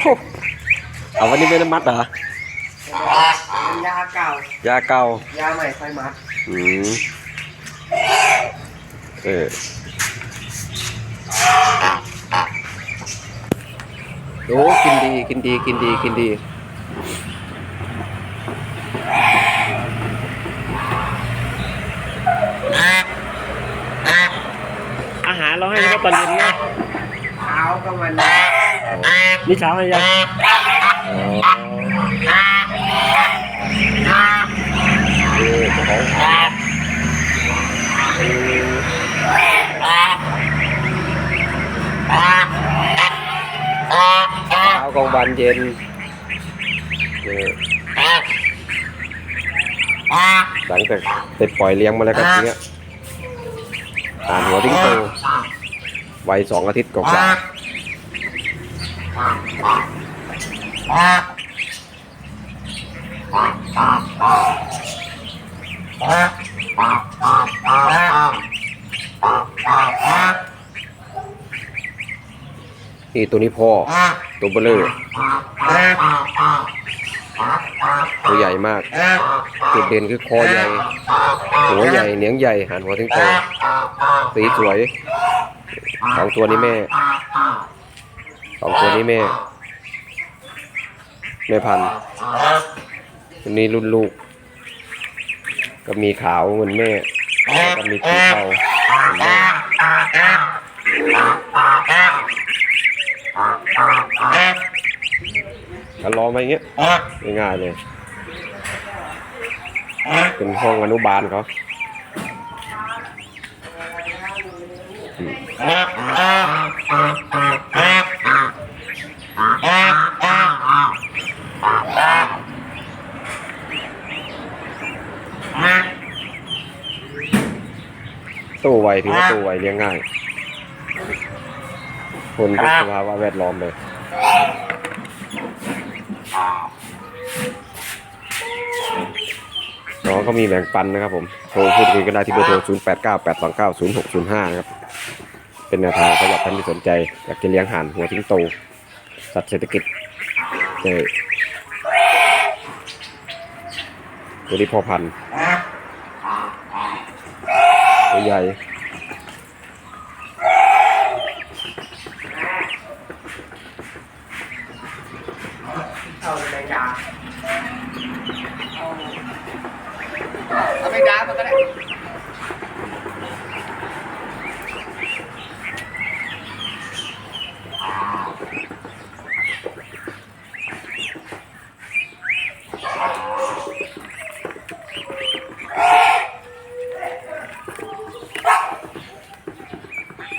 โหเอาวันนี้ไม่ได้มัดเหรอเป็นยาเก่า ยาเก่า ยาใหม่ไฟมัด อืมเออโอ้กินดีกินดีกินดีกินดีอาหารเราให้เขาตอนเย็นนะเช้าก็มัน นี่เช้าให้ยังอ๋อเออเจ้าของหาเออเช้ากลางวันเย็นเออหลังจากไปปล่อยเลี้ยงมาแล้วก็ทีเนี้ยอ่านหัวทิ้งโตวัยสองอาทิตย์กว่า นี่ตัวนี้พ่อ ตัวเบลเลอร์ตัวใหญ่มากจุดเด่นคือคอใหญ่ หัวใหญ่เนียงใหญ่หันหัวถึงโตสีสวยสองตัวนี้แม่ สองตัวนี้แม่แม่พันธุ์อันนี้รุ่นลูก ก็มีขาวเหมือนแม่แล้วก็มีสีเทาเหมือนแม่ถ้ารอมาอย่างเงี้ยง่ายๆเลยเป็นห้องอนุบาลเขา ตู้ไวถือว่าตู้ไวเลี้ยงง่าย คนทุกสภาวะแวดล้อมเลยน้องก็มีแบ่งปันนะครับผมโทรพูดคุยกันได้ที่เบอร์โทร 0 8 9 8 2 9 0 6 0 5นะครับ เป็นแนวทางสำหรับท่านที่สนใจอยากจะเลี้ยงห่านหัวทิ้งโต สัตว์เศรษฐกิจเจอตัวนี้พอพันธุ์ ตัวใหญ่เข้าในยาเอาแมงดามันก็ได้